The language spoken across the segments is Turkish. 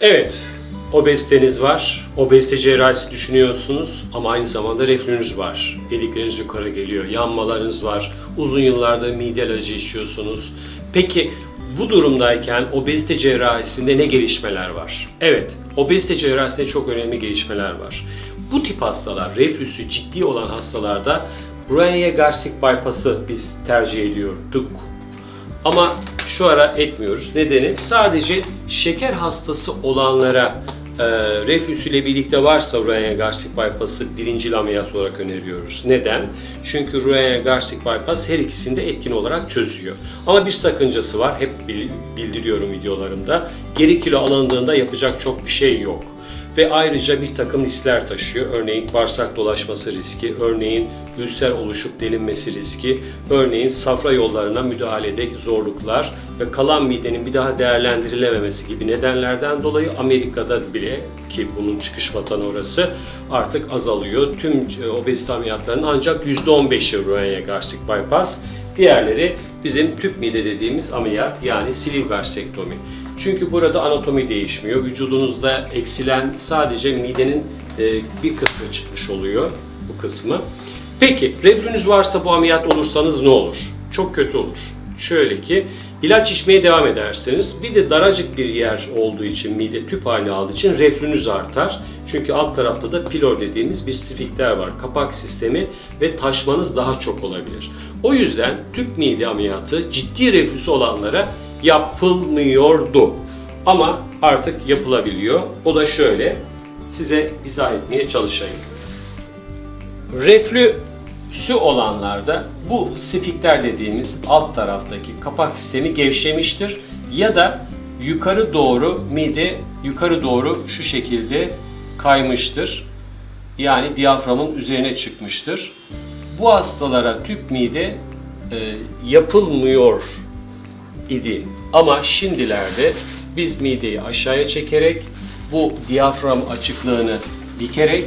Evet, obeziteniz var. Obezite cerrahisi düşünüyorsunuz ama aynı zamanda reflünüz var. Yedikleriniz yukarı geliyor, yanmalarınız var. Uzun yıllardır mide ilacı içiyorsunuz. Peki bu durumdayken obezite cerrahisinde ne gelişmeler var? Evet, obezite cerrahisinde çok önemli gelişmeler var. Bu tip hastalar, reflüsü ciddi olan hastalarda Roentgen Gastric bypass'ı biz tercih ediyorduk. Ama şu ara etmiyoruz. Nedeni sadece şeker hastası olanlara e, reflüs ile birlikte varsa Roentgen Gastric bypass'ı birinci ameliyat olarak öneriyoruz. Neden? Çünkü Roentgen Gastric bypass her ikisini de etkin olarak çözüyor. Ama bir sakıncası var. Hep bil- bildiriyorum videolarımda. Geri kilo alındığında yapacak çok bir şey yok ve ayrıca bir takım riskler taşıyor. Örneğin bağırsak dolaşması riski, örneğin ülser oluşup delinmesi riski, örneğin safra yollarına müdahaledeki zorluklar ve kalan midenin bir daha değerlendirilememesi gibi nedenlerden dolayı Amerika'da bile ki bunun çıkış vatanı orası artık azalıyor. Tüm e, obezite ameliyatlarının ancak %15'i Roentgen Gastric Bypass, diğerleri bizim tüp mide dediğimiz ameliyat yani sleeve gastrektomi. Çünkü burada anatomi değişmiyor. Vücudunuzda eksilen sadece midenin e, bir kısmı çıkmış oluyor bu kısmı. Peki reflünüz varsa bu ameliyat olursanız ne olur? Çok kötü olur. Şöyle ki ilaç içmeye devam ederseniz bir de daracık bir yer olduğu için mide tüp haline aldığı için reflünüz artar. Çünkü alt tarafta da pilor dediğimiz bir sfinkter var. Kapak sistemi ve taşmanız daha çok olabilir. O yüzden tüp mide ameliyatı ciddi reflüsü olanlara yapılmıyordu. Ama artık yapılabiliyor. O da şöyle. Size izah etmeye çalışayım. Reflüsü olanlarda bu sfinkter dediğimiz alt taraftaki kapak sistemi gevşemiştir ya da yukarı doğru mide yukarı doğru şu şekilde kaymıştır. Yani diyaframın üzerine çıkmıştır. Bu hastalara tüp mide e, yapılmıyor idi. Ama şimdilerde biz mideyi aşağıya çekerek bu diyafram açıklığını dikerek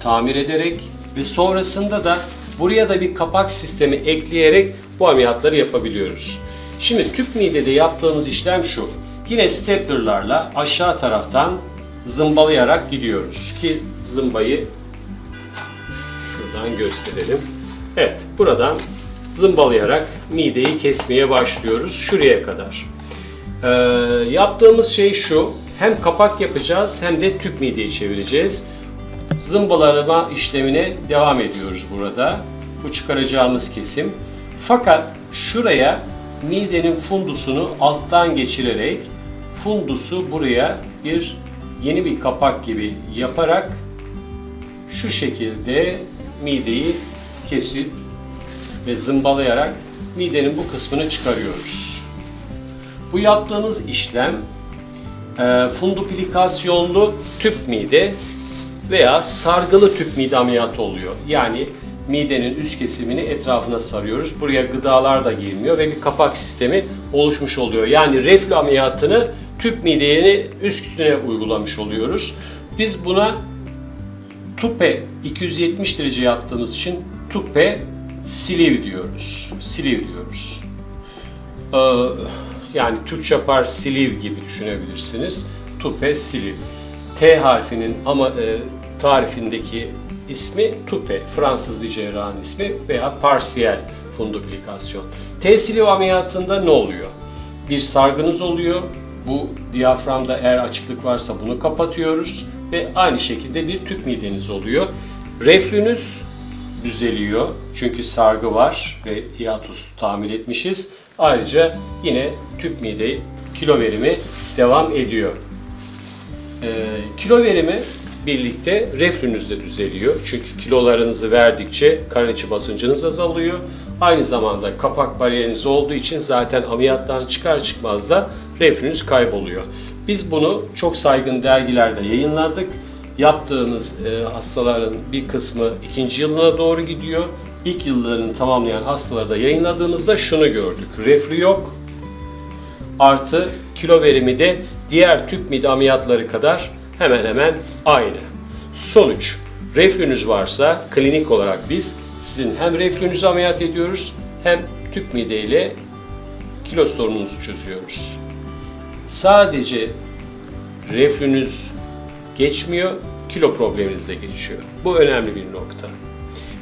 tamir ederek ve sonrasında da buraya da bir kapak sistemi ekleyerek bu ameliyatları yapabiliyoruz. Şimdi tüp midede yaptığımız işlem şu. Yine staplerlarla aşağı taraftan zımbalayarak gidiyoruz ki zımbayı şuradan gösterelim. Evet, buradan zımbalayarak mideyi kesmeye başlıyoruz şuraya kadar. Ee, yaptığımız şey şu, hem kapak yapacağız hem de tüp mideyi çevireceğiz. Zımbalama işlemine devam ediyoruz burada. Bu çıkaracağımız kesim. Fakat şuraya midenin fundusunu alttan geçirerek fundusu buraya bir yeni bir kapak gibi yaparak şu şekilde mideyi kesip ve zımbalayarak midenin bu kısmını çıkarıyoruz. Bu yaptığımız işlem e, fundupilikasyonlu tüp mide veya sargılı tüp mide ameliyatı oluyor. Yani midenin üst kesimini etrafına sarıyoruz. Buraya gıdalar da girmiyor ve bir kapak sistemi oluşmuş oluyor. Yani reflü ameliyatını tüp mideye üstüne uygulamış oluyoruz. Biz buna tupe 270 derece yaptığımız için tupe sleeve diyoruz. Sleeve diyoruz. Ee, yani Türkçe par sleeve gibi düşünebilirsiniz. Tupe sleeve. T harfinin ama e, tarifindeki ismi tupe. Fransız bir cerrahın ismi veya parsiyel funduplikasyon. T sleeve ameliyatında ne oluyor? Bir sargınız oluyor. Bu diyaframda eğer açıklık varsa bunu kapatıyoruz ve aynı şekilde bir tüp mideniz oluyor. Reflünüz düzeliyor çünkü sargı var ve hiatus tamir etmişiz. Ayrıca yine tüp mide kilo verimi devam ediyor. Ee, kilo verimi birlikte reflünüz de düzeliyor. Çünkü kilolarınızı verdikçe karın içi basıncınız azalıyor. Aynı zamanda kapak bariyeriniz olduğu için zaten ameliyattan çıkar çıkmaz da reflünüz kayboluyor. Biz bunu çok saygın dergilerde yayınladık. Yaptığımız e, hastaların bir kısmı ikinci yılına doğru gidiyor. İlk yıllarını tamamlayan hastalarda yayınladığımızda şunu gördük. Reflü yok, artı kilo verimi de diğer tüp mide ameliyatları kadar hemen hemen aynı. Sonuç, reflünüz varsa klinik olarak biz sizin hem reflünüzü ameliyat ediyoruz hem tüp mide ile kilo sorununuzu çözüyoruz. sadece reflünüz geçmiyor, kilo probleminiz de geçiyor. Bu önemli bir nokta.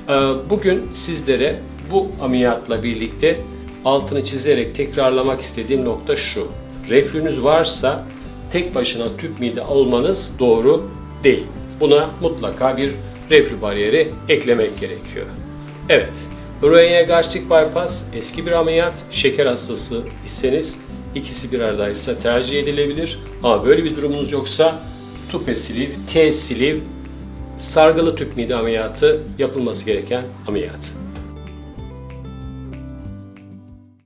Ee, Bugün sizlere bu ameliyatla birlikte altını çizerek tekrarlamak istediğim nokta şu. Reflünüz varsa tek başına tüp mide almanız doğru değil. Buna mutlaka bir reflü bariyeri eklemek gerekiyor. Evet, Oroyenogastrik bypass eski bir ameliyat. Şeker hastası iseniz ikisi bir aradaysa tercih edilebilir. Ama böyle bir durumunuz yoksa tupesiliv, T-siliv sargılı tüp mide ameliyatı yapılması gereken ameliyat.